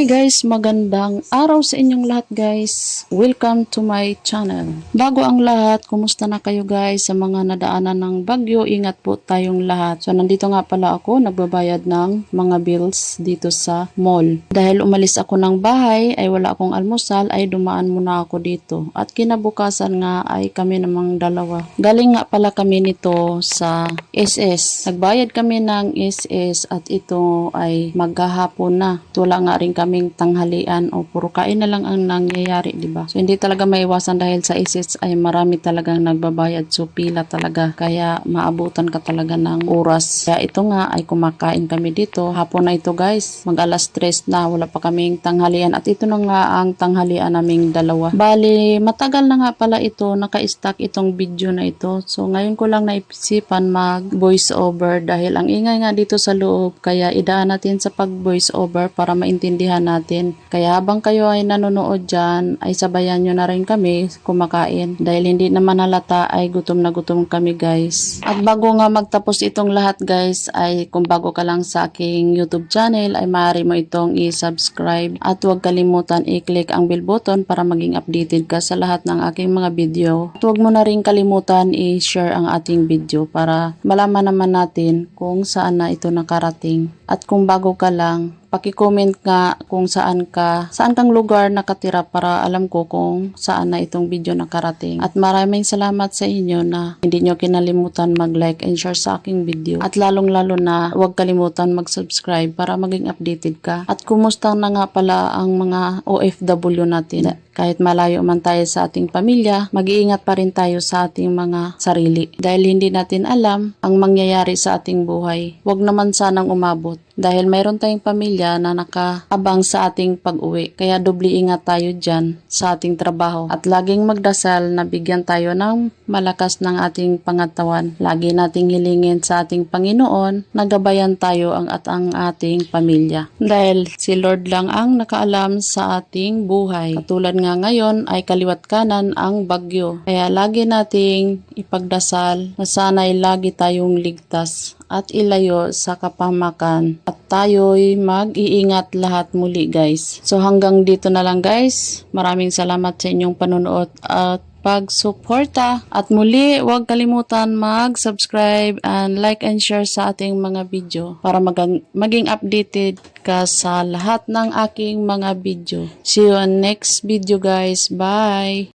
Hi guys, magandang araw sa inyong lahat guys. Welcome to my channel. Bago ang lahat, kumusta na kayo guys sa mga nadaanan ng bagyo? Ingat po tayong lahat. So nandito nga pala ako, nagbabayad ng mga bills dito sa mall. Dahil umalis ako ng bahay, ay wala akong almusal, ay dumaan muna ako dito. At kinabukasan nga ay kami namang dalawa. Galing nga pala kami nito sa SS. Nagbayad kami ng SS at ito ay maghahapon na. At Wala nga rin kaming tanghalian o puro kain na lang ang nangyayari, di ba? So hindi talaga maiwasan dahil sa SS ay marami talagang nagbabayad. So pila talaga. Kaya maabutan ka talaga ng oras. Kaya ito nga ay kumakain kami dito. Hapon na ito guys. Mag alas 3 na. Wala pa kaming tanghalian. At ito na nga ang tanghalian naming dalawa. Bali, matagal na nga pala ito. Naka-stack itong video na ito. So ngayon ko lang naisipan mag voice over dahil ang ingay nga dito sa loob. Kaya idaan natin sa pag voice over para maintindihan natin. Kaya habang kayo ay nanonood dyan, ay sabayan nyo na rin kami kumakain. Dahil hindi naman halata ay gutom na gutom kami guys. At bago nga magtapos itong lahat guys, ay kung bago ka lang sa aking YouTube channel, ay maaari mo itong i-subscribe. At huwag kalimutan i-click ang bell button para maging updated ka sa lahat ng aking mga video. At huwag mo na rin kalimutan i-share ang ating video para malaman naman natin kung saan na ito nakarating. At kung bago ka lang, paki-comment nga kung saan ka, saan kang lugar nakatira para alam ko kung saan na itong video nakarating. At maraming salamat sa inyo na hindi nyo kinalimutan mag-like and share sa aking video. At lalong-lalo na huwag kalimutan mag-subscribe para maging updated ka. At kumusta na nga pala ang mga OFW natin. Kahit malayo man tayo sa ating pamilya, mag-iingat pa rin tayo sa ating mga sarili. Dahil hindi natin alam ang mangyayari sa ating buhay. Huwag naman sanang umabot. Dahil mayroon tayong pamilya na nakaabang sa ating pag-uwi. Kaya doble ingat tayo dyan sa ating trabaho. At laging magdasal na bigyan tayo ng malakas ng ating pangatawan. Lagi nating hilingin sa ating Panginoon na gabayan tayo ang at ang ating pamilya. Dahil si Lord lang ang nakaalam sa ating buhay. Katulad nga ngayon ay kaliwat kanan ang bagyo. Kaya lagi nating ipagdasal na sana'y lagi tayong ligtas at ilayo sa kapamakan at tayo'y mag-iingat lahat muli guys. So hanggang dito na lang guys. Maraming salamat sa inyong panonood at pagsuporta. At muli, huwag kalimutan mag-subscribe and like and share sa ating mga video para magang- maging updated ka sa lahat ng aking mga video. See you on next video guys. Bye!